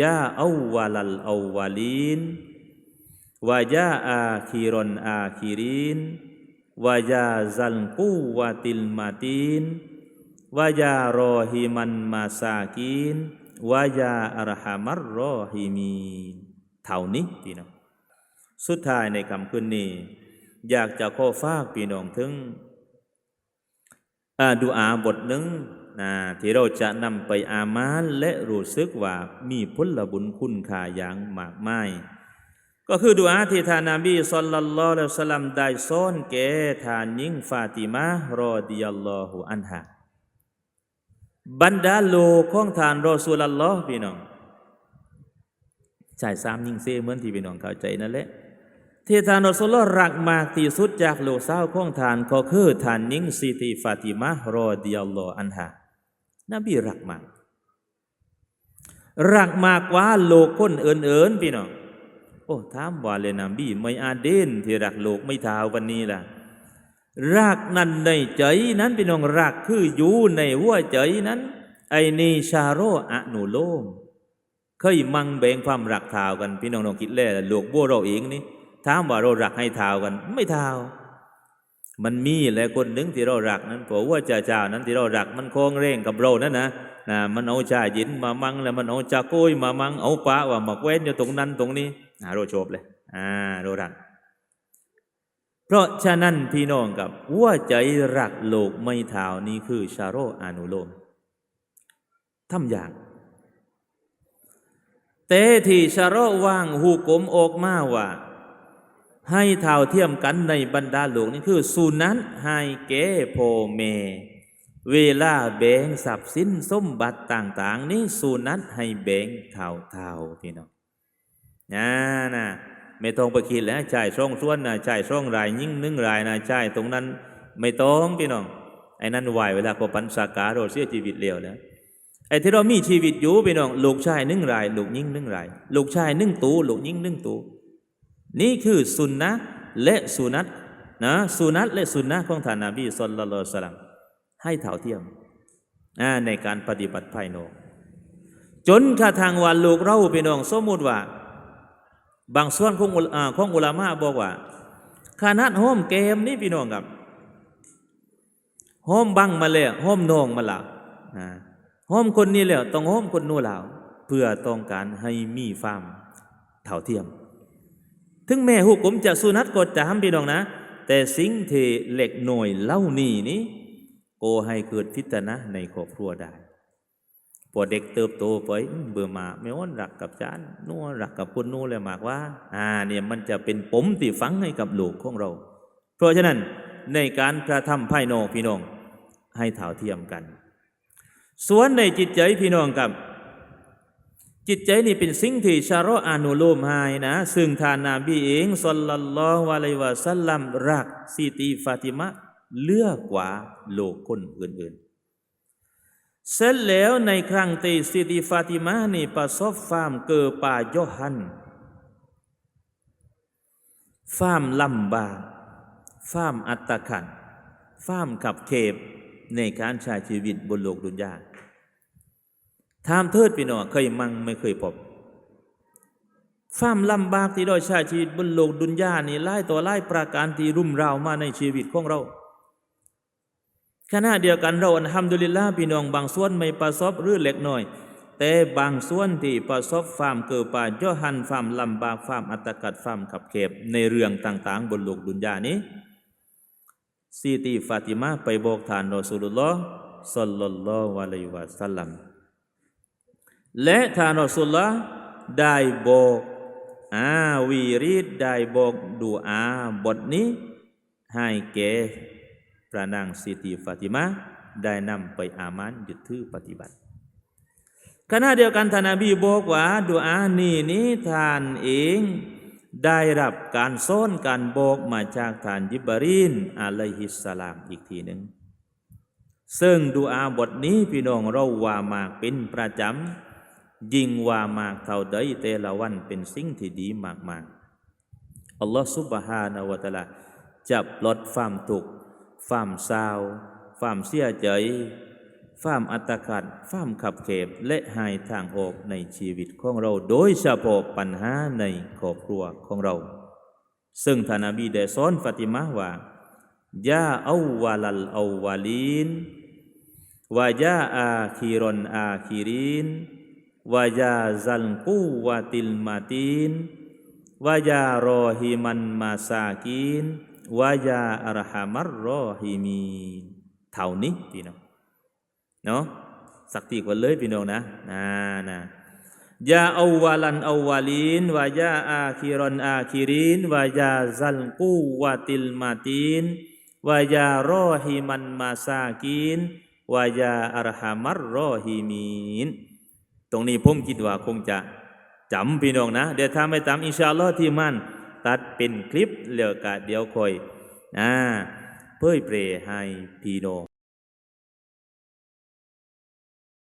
ยาอาวาลัลอาวาลีนวายาอาคีรอนอาคีรินวายาซัลกูวาติลมาตินวายารอฮิมันมาซากินวายาอัรฮามัรรอฮิมีนเท่านี้พี่น้องสุดท้ายในคำคืนนี้ อยากจะข้อฝากพี่น้องถึงอาดูอาบทหนึ่ง ที่เราจะนำไปอามานและรู้สึกว่ามีผลบุญคุณค่าอย่างมากมายก็คือดูอาที่ท่านนบีสุลลัลลอฮุอะลัยฮิวะสัลลัมได้สอนแก่ท่านหญิงฟาติมารอดิยัลลอฮุอันฮาบรรดาโลของท่านรอสูลัลลอฮ์พี่น้องใช่สามยิงเซเหมือนที่พี่น้องเข้าใจนั่นแหละที่ท่านรอสูลลอฮ์รักมากที่สุดจากโลกสาของท่านก็คือท่านหญิงซิติฟาติมารอดิยัลลอฮุอันฮา นบีรักมากรักมากกว่าโลกคนอื่นๆพี่น้องโอ้ถามว่าเลยนบีไม่อาเดนที่รักโลกไม่ทาววันนี้ล่ะรักนั้นในใจนั้นพี่น้องรักคืออยู่ในหัวใจนั้น ไอนีชาโรอนุโลมเคยมั่งแบ่งความรักทาวกัน พี่น้องลองคิดแล้วโลกบัวเราเองนี่ถามว่าเรารักให้ทาวกัน ไม่ทาว มันมีแหละคนหนึ่งที่เรารักนั้นเพราะว่าเจ้าเจ้านั้นที่เรารักมันคงเร่งกับเรานั่นนะนะมันเอาชายินมามังแล้วมันเอาจากโกยมามังเอาปะว่ามาแว้นอยู่ตรงนั้นตรงนี้อ่าเราจบเลย อ่าเรารัก เพราะฉะนั้นพี่น้องกับว่าใจรักโลกไม่เท่านี้คือชาโรอนุโลมทำอย่างแต่ที่ชาโรว่างหูกลมออกมาว่า ให้เท่าเทียมกันในบรรดาโลกนี่คือสุนัตให้แก่พ่อแม่เวลาแบ่งทรัพย์สินสมบัติต่าง ๆ นี่สุนัตให้แบ่งเท่าเท่าๆพี่น้องนะนะไม่ต้องไปคิดแล้วจ่ายช่องส่วนนะจ่ายช่องรายยิ่งนึ่งรายนะจ่ายตรงนั้นไม่ต้องพี่น้องไอ้นั่นไหวเวลาพอปันสากาเราเสียชีวิตเร็วแล้วไอ้ที่เรามีชีวิตอยู่พี่น้องลูกชายนึ่งราย ลูกยิ่งนึ่งราย ลูกชายนึ่งตูลูกยิ่งนึ่งตู นี่คือสุนนะและสุนัตนะสุนัตและสุนนะของท่านนาบีสุลต่านละสลัมให้เท่าเทียมในการปฏิบัติภายนอกจนกระทั่งวันลูกเราพี่น้องสมมติว่า บางส่วนของอุลาของอุลามะบอกว่าขนาดห้อมเกมนี่พี่น้องครับห้อมบังมาเลยห้อมนองมาแล้วนะห้อมคนนี้แล้วต้องห้อมคนนู้นแล้วเพื่อต้องการให้มีฟาร์มเท่าเทียม ถึงแม้หุกผมจะสุนัตก็จะทำพี่น้องนะ แต่สิ่งที่เหล็กหน่อยเล่านี่นี้โกให้เกิดพิจารณาในครอบครัวได้พอเด็กเติบโตไปเบื่อมาไม่อ้อนรักกับจานนัวรักกับคนนู้นเลยมากว่า อ่าเนี่ยมันจะเป็นปมที่ฝังให้กับลูกของเรา เพราะฉะนั้นในการกระทำภายนอกพี่น้องให้เท่าเทียมกัน ส่วนในจิตใจพี่น้องกับ จิตใจนี่เป็นสิ่งที่ชาโรอานุโลมให้นะ ซึ่งท่านนาบีเองสัลลัลลอฮุอะลัยวะสัลลัมรักซิตีฟาติมะเลือกกว่าโลกคนอื่นๆ เสร็จแล้วในครั้งที่ซิตีฟาติมะนี่ประสบฟามเกิดป่าโยฮันฟามลำบากฟามอัตตะขันฟามขับเขบในการใช้ชีวิตบนโลกดุนยา ถามเทิดพี่น้องเคยมั่งไม่เคยพบความลำบากที่เราใช้ชีวิตบนโลกดุนยานี่ไล่ต่อไล่ประการที่รุ่มราวมาในชีวิตของเราขณะเดียวกันเราอันทำดุลิลลาพี่น้องบางส่วนไม่ประสบหรือเล็กน้อย แต่บางส่วนที่ประสบความเกิดป่าย่อหันความลำบากความอัตกัดความขับเขบในเรื่องต่าง ๆ บนโลกดุนยานี้ซีตีฟาติมาไปบอกทานรอสุลลอฮ์สัลลัลลอฮุอะลัยวะสัลลัม และท่านรอสุลละได้บอกอาวีรีดได้บอกดูอาบทนี้ ให้แก่พระนางสิติฟาติมาได้นำไปอามันยึดถือปฏิบัติขณะเดียวกันท่านนบีบอกว่าดูอานี้นี้ท่านเองได้รับการซ้อนการบอกมาจากท่านยิบรีนอะลัยฮิสสลามอีกทีหนึ่งซึ่งดูอาบทนี้พี่น้องเราว่ามากเป็นประจำ ยิ่งว่ามากเท่าใดแต่ละวันเป็นสิ่งที่ดีมากมากอัลลอฮฺซุบฮานาวะตะลาจะปลดความทุกข์ความเศร้าความเสียใจฟาร์มอัตคัดฟาร์มขับเขบและหายทางออกในชีวิตของเรา โดยเฉพาะปัญหาในครอบครัวของเรา ซึ่งท่านนบีได้สอนฟาติมาว่ายาเอาวาลัลเอาวาลีนวายาอาคีรอนอาคีริน วายาซัลกูวาติลมาตินวายารอฮิมันมาซากินวายาอัรฮามัรรอฮิมีนเท่านี้พี่น้องเนาะสักทีกว่าเลยพี่น้องนะนะนะยาเอาวาลันเอาวาลินวายาอาคิรอนอาคิรินวายาซัลกูวาติลมาตินวายารอฮิมันมาซากินวายาอัรฮามัรรอฮิมีน ตรงนี้ผมคิดว่าคงจะจำพี่น้องนะ เดี๋ยวถ้าไม่จำอินชาอัลลอฮ์ที่มันตัดเป็นคลิปเหลือกะเดี๋ยวคอยอ่าเพื่อเปรให้พี่น้อง